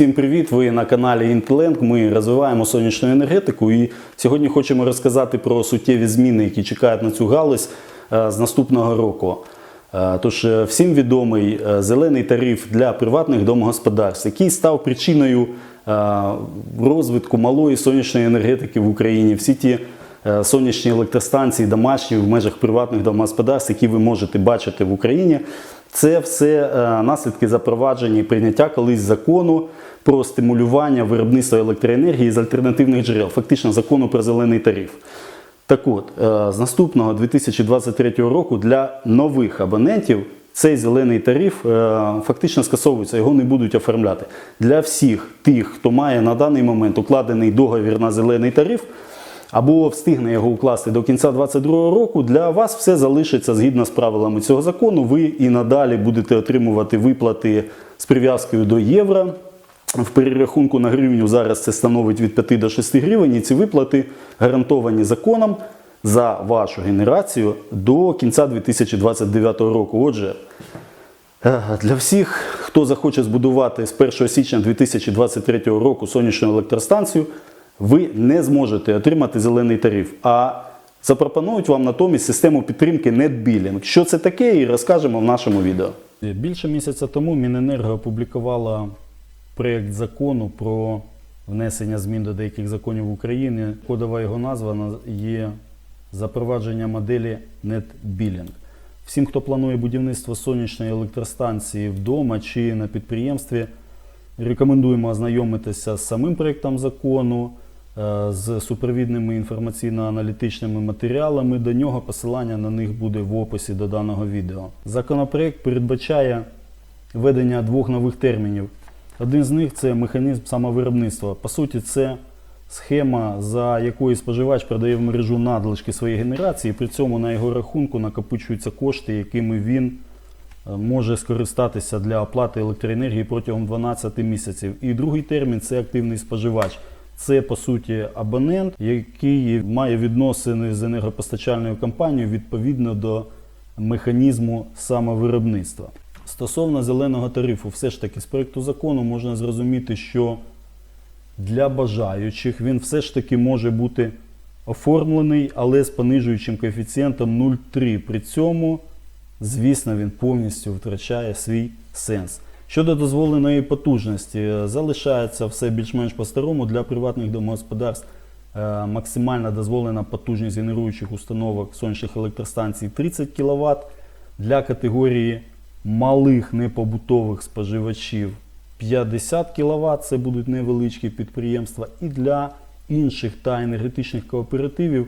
Всім привіт! Ви на каналі Інтленк. Ми розвиваємо сонячну енергетику і сьогодні хочемо розказати про суттєві зміни, які чекають на цю галузь е, з наступного року. Е, Тож е, всім відомий зелений тариф для приватних домогосподарств, який став причиною розвитку малої сонячної енергетики в Україні. Всі ті сонячні електростанції домашні в межах приватних домогосподарств, які ви можете бачити в Україні. Це все е, наслідки запровадження і прийняття колись закону про стимулювання виробництва електроенергії з альтернативних джерел, фактично закону про зелений тариф. Так от, е, з наступного 2023 року для нових абонентів цей зелений тариф е, фактично скасовується, його не будуть оформляти. Для всіх тих, хто має на даний момент укладений договір на зелений тариф, або встигне його укласти до кінця 2022 року, для вас все залишиться згідно з правилами цього закону. Ви і надалі будете отримувати виплати з прив'язкою до євро. В перерахунку на гривню зараз це становить від 5 до 6 гривень, і ці виплати гарантовані законом за вашу генерацію до кінця 2029 року. Отже, Е, Для всіх, хто захоче збудувати з 1 січня 2023 року сонячну електростанцію, ви не зможете отримати зелений тариф, а запропонують вам натомість систему підтримки NetBilling. Що це таке, і розкажемо в нашому відео. Більше місяця тому Міненерго опублікувала проєкт закону про внесення змін до деяких законів України. Кодова його назва є запровадження моделі NetBilling. Всім, хто планує будівництво сонячної електростанції вдома чи на підприємстві, рекомендуємо ознайомитися з самим проєктом закону, з супровідними інформаційно-аналітичними матеріалами. До нього посилання на них буде в описі до даного відео. Законопроект передбачає введення двох нових термінів. Один з них це механізм самовиробництва. По суті, це схема, за якою споживач продає в мережу надлишки своєї генерації, при цьому на його рахунку накопичуються кошти, якими він е, може скористатися для оплати електроенергії протягом 12 місяців. І другий термін це активний споживач. Це по суті абонент, який має відносини з енергопостачальною компанією відповідно до механізму самовиробництва. Стосовно зеленого тарифу, все ж таки з проекту закону можна зрозуміти, що для бажаючих він все ж таки може бути оформлений, але з понижуючим коефіцієнтом 0,3. При цьому, звісно, він повністю втрачає свій сенс. Щодо дозволеної потужності, залишається все більш-менш по-старому для приватних домогосподарств. е, Максимальна дозволена потужність генеруючих установок сонячних електростанцій 30 кВт. Для категорії малих непобутових споживачів 50 кВт, це будуть невеличкі підприємства. І для інших та енергетичних кооперативів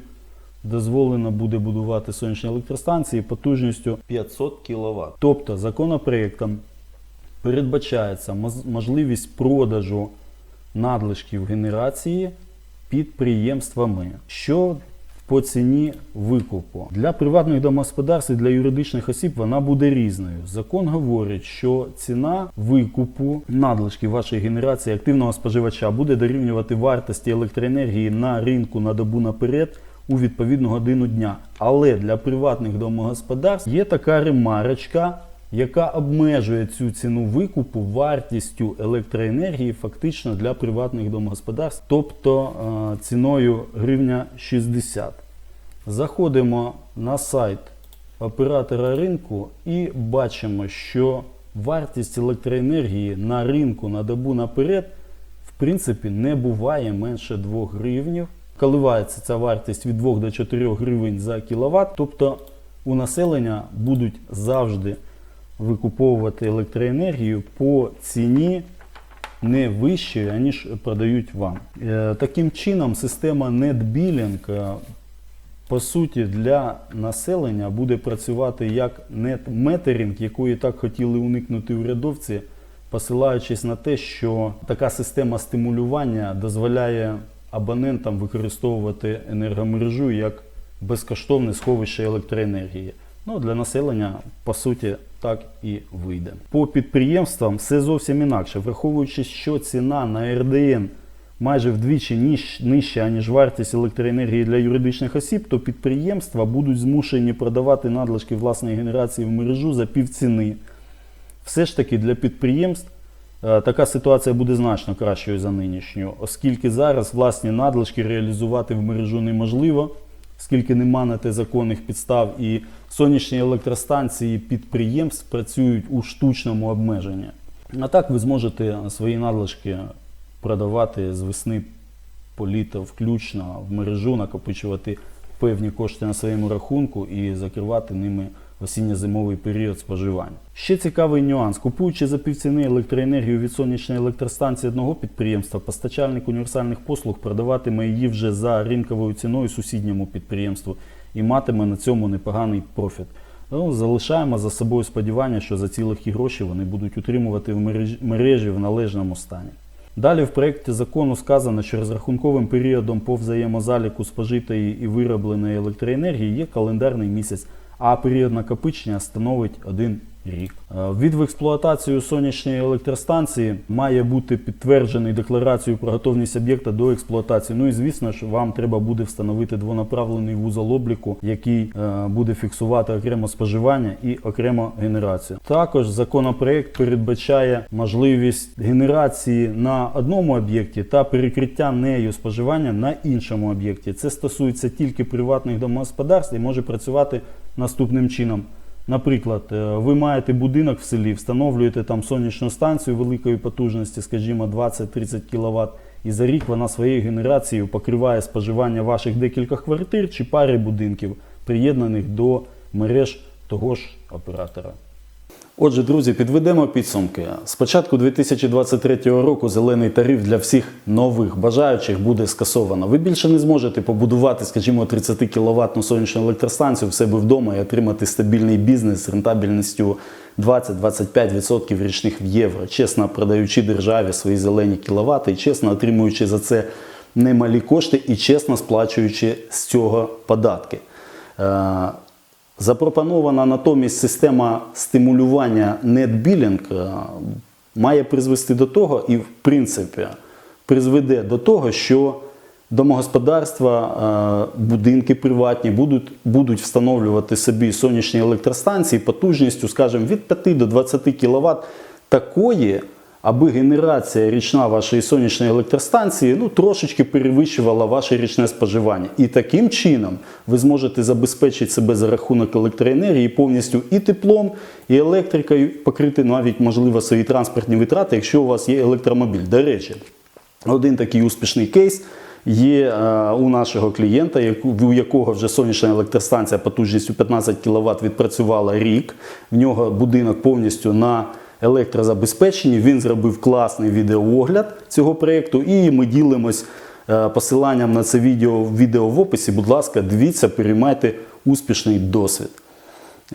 дозволено буде будувати сонячні електростанції потужністю 500 кВт. Тобто законопроектом передбачається можливість продажу надлишків генерації підприємствами, що по ціні викупу. Для приватних домогосподарств і для юридичних осіб вона буде різною. Закон говорить, що ціна викупу надлишків вашої генерації активного споживача буде дорівнювати вартості електроенергії на ринку на добу наперед у відповідну годину дня. Але для приватних домогосподарств є така ремарочка, яка обмежує цю ціну викупу вартістю електроенергії фактично для приватних домогосподарств, тобто е, ціною гривня 60. Заходимо на сайт оператора ринку і бачимо, що вартість електроенергії на ринку на добу наперед в принципі не буває менше 2 гривнів. Коливається ця вартість від 2 до 4 гривень за кіловат. Тобто у населення будуть завжди викуповувати електроенергію по ціні не вищою, аніж продають вам. Е, Таким чином, система NetBilling е, по суті для населення буде працювати як нетметерінг, якої так хотіли уникнути урядовці, посилаючись на те, що така система стимулювання дозволяє абонентам використовувати енергомережу як безкоштовне сховище електроенергії. Ну, для населення, по суті, так і вийде. По підприємствам все зовсім інакше, враховуючи, що ціна на РДН майже вдвічі нижча, ніж вартість електроенергії для юридичних осіб, то підприємства будуть змушені продавати надлишки власної генерації в мережу за півціни. Все ж таки для підприємств е, така ситуація буде значно кращою за нинішню, оскільки зараз власні надлишки реалізувати в мережу неможливо, оскільки нема на те законних підстав, і сонячні електростанції підприємств працюють у штучному обмеженні. А так ви зможете свої надлишки продавати з весни по літо включно в мережу, накопичувати певні кошти на своєму рахунку і закривати ними осінньо-зимовий період споживання. Ще цікавий нюанс. Купуючи за півціни електроенергію від сонячної електростанції одного підприємства, постачальник універсальних послуг продаватиме її вже за ринковою ціною сусідньому підприємству і матиме на цьому непоганий профіт. Ну, залишаємо за собою сподівання, що за ці легкі гроші вони будуть утримувати в мережі, в належному стані. Далі в проєкті закону сказано, що розрахунковим періодом по взаємозаліку спожитої і виробленої електроенергії є календарний місяць, а період накопичення становить один рік. Е, Від в експлуатацію сонячної електростанції має бути підтверджений декларацією про готовність об'єкта до експлуатації. Ну і звісно ж, вам треба буде встановити двонаправлений вузол обліку, який е, буде фіксувати окремо споживання і окремо генерацію. Також законопроект передбачає можливість генерації на одному об'єкті та перекриття нею споживання на іншому об'єкті. Це стосується тільки приватних домогосподарств і може працювати наступним чином. Наприклад, е, ви маєте будинок в селі, встановлюєте там сонячну станцію великої потужності, скажімо, 20-30 кВт, і за рік вона своєю генерацією покриває споживання ваших декількох квартир чи пари будинків, приєднаних до мереж того ж оператора. Отже, друзі, підведемо підсумки. З початку 2023 року зелений тариф для всіх нових бажаючих буде скасовано. Ви більше не зможете побудувати, скажімо, 30 кВт сонячну електростанцію в себе вдома і отримати стабільний бізнес з рентабельністю 20-25% річних в євро, чесно продаючи державі свої зелені кіловати і чесно отримуючи за це немалі кошти і чесно сплачуючи з цього податки. Запропонована натомість система стимулювання NetBilling е, має призвести до того, і в принципі призведе до того, що домогосподарства, е, будинки приватні будуть, будуть встановлювати собі сонячні електростанції потужністю, скажімо, від 5 до 20 кВт такої, аби генерація річна вашої сонячної електростанції ну, трошечки перевищувала ваше річне споживання. І таким чином ви зможете забезпечити себе за рахунок електроенергії повністю і теплом, і електрикою, покрити навіть, можливо, свої транспортні витрати, якщо у вас є електромобіль. До речі, один такий успішний кейс. Є е, у нашого клієнта, у якого вже сонячна електростанція потужністю 15 кВт відпрацювала рік. В нього будинок повністю на електрозабезпеченні. Він зробив класний відеоогляд цього проєкту, і ми ділимось е, посиланням на це відео, відео в описі. Будь ласка, дивіться, переймайте успішний досвід.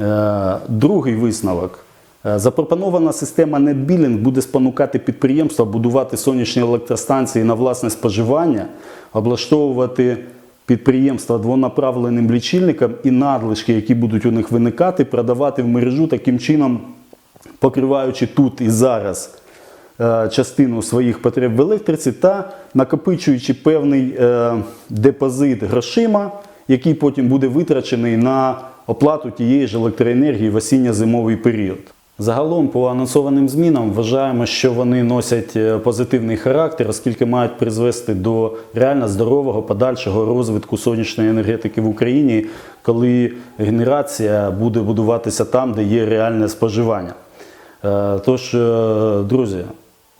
Е, Другий висновок. Е, Запропонована система NetBilling буде спонукати підприємства будувати сонячні електростанції на власне споживання, облаштовувати підприємства двонаправленим лічильником і надлишки, які будуть у них виникати, продавати в мережу таким чином, покриваючи тут і зараз е, частину своїх потреб в електриці та накопичуючи певний е, депозит грошима, який потім буде витрачений на оплату тієї ж електроенергії в осінньо-зимовий період. Загалом, по анонсованим змінам, вважаємо, що вони носять е, позитивний характер, оскільки мають призвести до реально здорового подальшого розвитку сонячної енергетики в Україні, коли генерація буде будуватися там, де є реальне споживання. Е, Тож, е, друзі,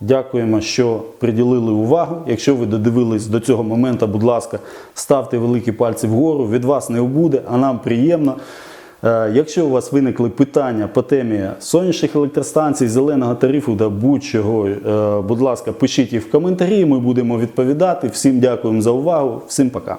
дякуємо, що приділили увагу. Якщо ви додивились до цього моменту, будь ласка, ставте великі пальці вгору. Від вас не убуде, а нам приємно. Е, Якщо у вас виникли питання по темі сонячних електростанцій, зеленого тарифу та будь-чого, будь ласка, пишіть їх в коментарі. Ми будемо відповідати. Всім дякуємо за увагу. Всім пока.